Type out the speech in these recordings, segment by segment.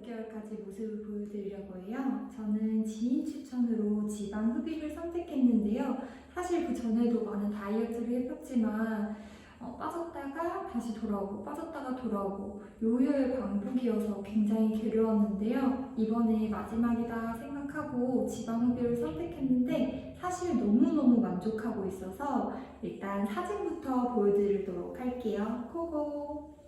6개월까지 모습을 보여드리려고 해요. 저는 지인 추천으로 지방 흡입을 선택했는데요. 사실 그 전에도 많은 다이어트를 해봤지만 어, 빠졌다가 다시 돌아오고 빠졌다가 돌아오고 요요의 반복이어서 굉장히 괴로웠는데요. 이번에 마지막이다 생각하고 지방 흡입을 선택했는데 사실 너무너무 만족하고 있어서 일단 사진부터 보여드리도록 할게요. 고고!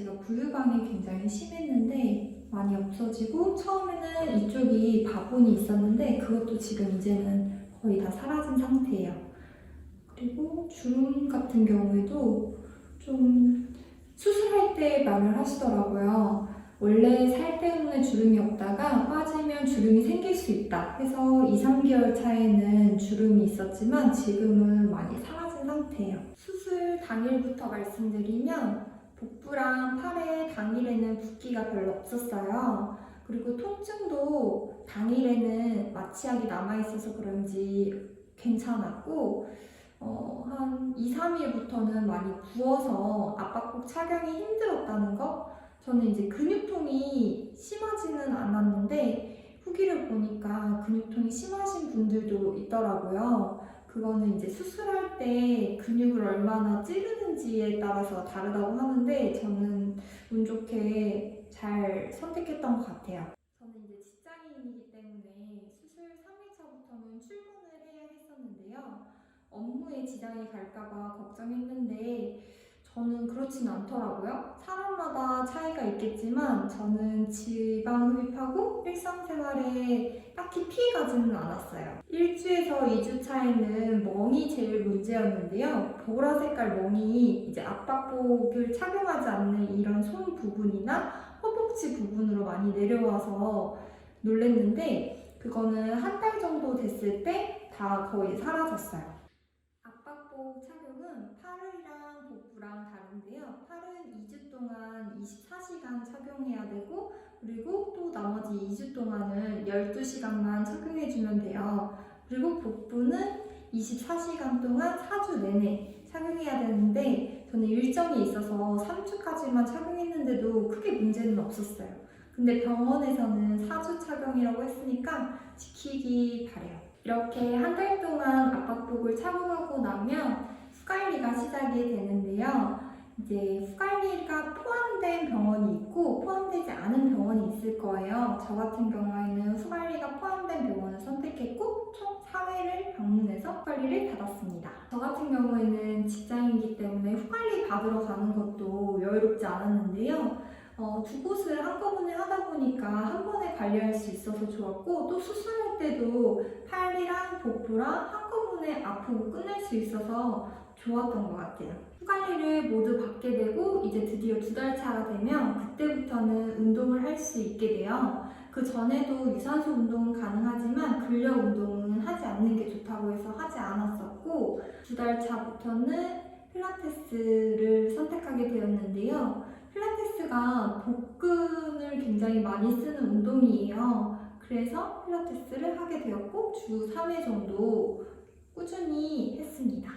제가 부유방이 굉장히 심했는데 많이 없어지고 처음에는 이쪽이 바본이 있었는데 그것도 지금 이제는 거의 다 사라진 상태예요. 그리고 주름 같은 경우에도 좀 수술할 때 말을 하시더라고요. 원래 살 때문에 주름이 없다가 빠지면 주름이 생길 수 있다 해서 2, 3개월 차에는 주름이 있었지만 지금은 많이 사라진 상태예요. 수술 당일부터 말씀드리면 복부랑 팔에 당일에는 붓기가 별로 없었어요. 그리고 통증도 당일에는 마취약이 남아있어서 그런지 괜찮았고 어, 한 2, 3일부터는 많이 부어서 압박복 착용이 힘들었다는 거 저는 이제 근육통이 심하지는 않았는데 후기를 보니까 근육통이 심하신 분들도 있더라고요. 그거는 이제 수술할 때 근육을 얼마나 찌르는지에 따라서 다르다고 하는데 저는 운 좋게 잘 선택했던 것 같아요. 저는 이제 직장인이기 때문에 수술 3일차부터는 출근을 해야 했었는데요. 업무에 지장이 갈까봐 걱정했는데 저는 그렇진 않더라고요. 사람마다 차이가 있겠지만 저는 지방 흡입하고 일상생활에 딱히 피해 가지는 않았어요. 1주에서 2주 차에는 멍이 제일 문제였는데요. 보라 색깔 멍이 이제 압박복을 착용하지 않는 이런 손 부분이나 허벅지 부분으로 많이 내려와서 놀랬는데 그거는 한 달 정도 됐을 때 다 거의 사라졌어요. 압박복 착용은 팔이랑 복부랑 다른데요. 팔은 2주 동안 24시간 착용해야 되고 그리고 또 나머지 2주 동안은 12시간만 착용해주면 돼요. 그리고 복부는 24시간 동안 4주 내내 착용해야 되는데 저는 일정이 있어서 3주까지만 착용했는데도 크게 문제는 없었어요. 근데 병원에서는 4주 착용이라고 했으니까 지키기 바래요. 이렇게 한 달 동안 압박복을 착용하고 나면 후관리가 시작이 되는데요. 이제 후관리가 포함된 병원이 있고 포함되지 않은 병원이 있을 거예요. 저 같은 경우에는 후관리가 포함된 병원을 선택했고 총 4회를 방문해서 후관리를 받았습니다. 저 같은 경우에는 직장인이기 때문에 후관리 받으러 가는 것도 여유롭지 않았는데요. 어, 두 곳을 한꺼번에 하다 보니까 한 번에 관리할 수 있어서 좋았고 또 수술할 때도 팔이랑 복부랑 한꺼번에 아프고 끝낼 수 있어서 좋았던 것 같아요. 후관리를 모두 받게 되고 이제 드디어 두 달 차가 되면 그때부터는 운동을 할 수 있게 돼요. 그 전에도 유산소 운동은 가능하지만 근력 운동은 하지 않는 게 좋다고 해서 하지 않았었고 두 달 차부터는 필라테스를 선택하게 되었는데요. 필라테스가 복근을 굉장히 많이 쓰는 운동이에요. 그래서 필라테스를 하게 되었고 주 3회 정도 꾸준히 했습니다.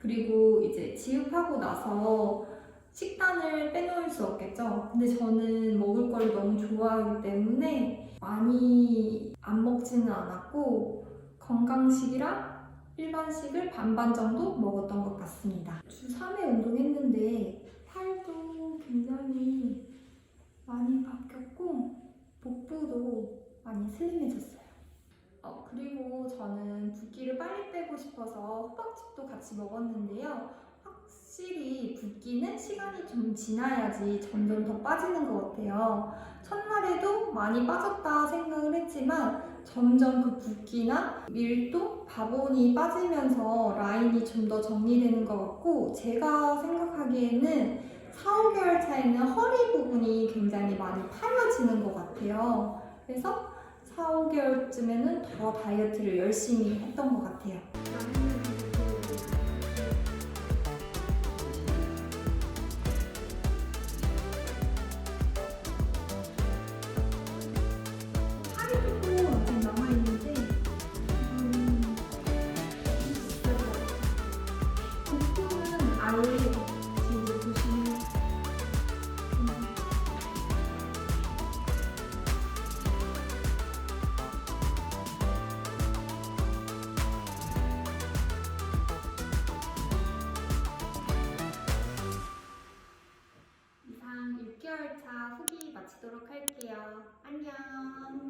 그리고 이제 지읍하고 나서 식단을 빼놓을 수 없겠죠. 근데 저는 먹을 걸 너무 좋아하기 때문에 많이 안 먹지는 않았고 건강식이랑 일반식을 반반 정도 먹었던 것 같습니다. 주 3회 운동했는데 팔도 굉장히 많이 바뀌었고 복부도 많이 슬림해졌어요. 어, 그리고 저는 붓기를 빼고 싶어서 호박즙도 같이 먹었는데요. 확실히 붓기는 시간이 좀 지나야지 점점 더 빠지는 것 같아요. 첫날 살에도 많이 빠졌다 생각을 했지만 점점 그 붓기나 밀도, 바본이 빠지면서 라인이 좀 더 정리되는 것 같고 제가 생각하기에는 4, 5개월 차에는 허리 부분이 굉장히 많이 파여지는 것 같아요. 그래서 4, 5개월쯤에는 더 다이어트를 열심히 했던 것 같아요. 음, 복부는 아예 안녕.